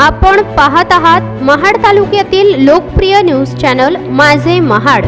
आपण पाहत आहात महाड तालुक्यातील लोकप्रिय न्यूज चॅनल माझे महाड.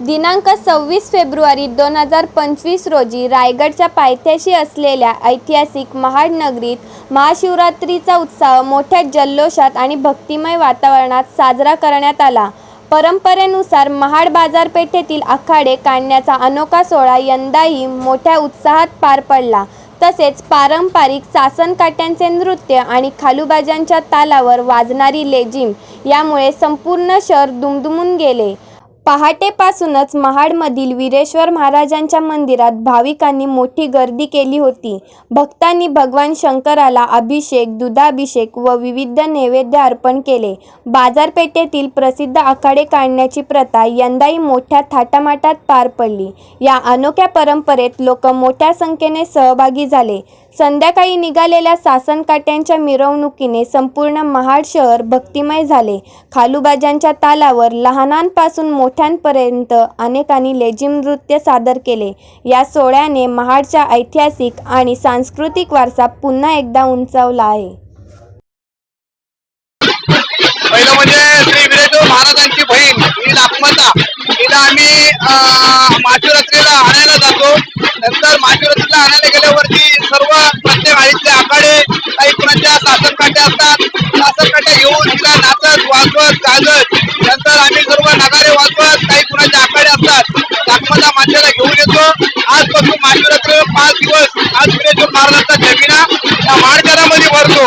दिनांक सव्वीस फेब्रुवारी दोन हजार पंचवीस रोजी रायगडच्या पायथ्याशी असलेल्या ऐतिहासिक महाड नगरीत महाशिवरात्रीचा उत्साह मोठ्या जल्लोषात आणि भक्तिमय वातावरणात साजरा करण्यात आला. परंपरेनुसार महाड बाजारपेठेतील आखाडे काढण्याचा अनोखा सोहळा यंदाही मोठ्या उत्साहात पार पडला. तसेच पारंपरिक सासनकाट्यांचे नृत्य आणि खालूबाजांच्या तालावर वाजणारी लेझिम यामुळे संपूर्ण शहर दुमदुमून गेले. पहाटेपासूनच महाडमधील वीरेश्वर महाराजांच्या मंदिरात भाविकांनी मोठी गर्दी केली होती. भक्तांनी भगवान शंकराला अभिषेक दुधाभिषेक व विविध नैवेद्य अर्पण केले. बाजारपेठेतील प्रसिद्ध आखाडे काढण्याची प्रथा यंदाही मोठ्या थाटामाटात पार पडली. या अनोख्या परंपरेत लोक मोठ्या संख्येने सहभागी झाले. संध्याकाळी निघालेल्या सासनकाट्यांच्या मिरवणुकीने संपूर्ण महाड शहर भक्तिमय झाले. खालूबाजांच्या तालावर लहानांपासून मोठ्यांपर्यंत अनेकांनी लेझिम नृत्य सादर केले. या सोहळ्याने महाडच्या ऐतिहासिक आणि सांस्कृतिक वारसा पुन्हा एकदा उंचावला आहे. पहिलं म्हणजे श्री विरेंद्र महाराजांची बहीण ही लाखमाता हिला आम्ही महाशिवरात्रीला आणायला जातो. नंतर महाशिवरात्रीला त्या या माडकरामध्ये भरतो.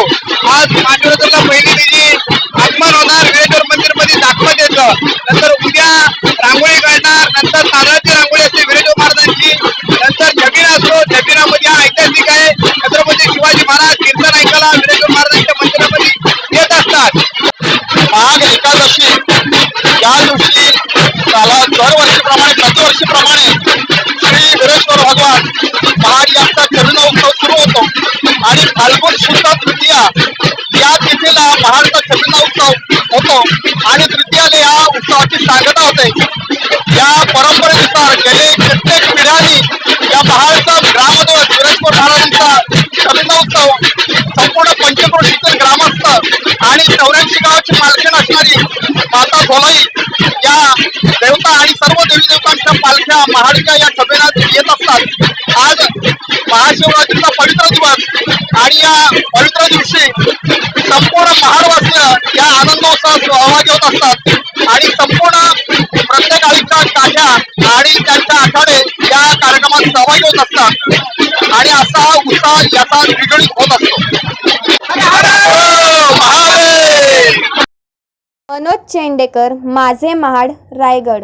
आज महाशिवरात्रीला पहिली दिवशी आगमन होणार विरेश्वर मंदिरमध्ये दाखवत येतं. नंतर उद्या रांगोळी काढणार नंतर तांदळाची रांगोळी असते विरेश्वर महाराजांची नंतर जमीन असतो जमीनामध्ये हा ऐतिहासिक आहे. छत्रपती शिवाजी महाराज कीर्तन ऐकायला विरेश्वर महाराजांच्या मंदिरामध्ये येत असतात. महाग एकादशी या दिवशी त्याला दरवर्षीप्रमाणे आणि फाल्गुन शुद्ध तृतीया या तिथीला महाडचा उत्सव होतो. आणि तृतीयाला या उत्सवाची सांगता होते. या परंपरेनुसार गेले कित्येक पिढ्यांनी या महाडचा ग्रामदेव सुरेशपूर महाराजांचा चरणोत्सव संपूर्ण पंचक्रोशीतील ग्रामस्थ आणि चौऱ्याऐंशी गावाची मालकीण असणारी माता भोलाई या देवता आणि सर्व देवी देवतांच्या पालख्या महाडिका या सभेला येत असतात. आज महाशिवरात्रीचा आणि या पवित्र दिवशी संपूर्ण महाडवासीय या आनंदोत्सवात सहभागी होत असतात. आणि संपूर्ण प्रत्येक आळीच्या काठ्या आणि त्यांच्या आखाडे या कार्यक्रमात सहभागी होत असतात. आणि असा हा उत्साह याचा द्विगुणित होत असतो. हो, मनोज चेंडेकर माझे महाड रायगड.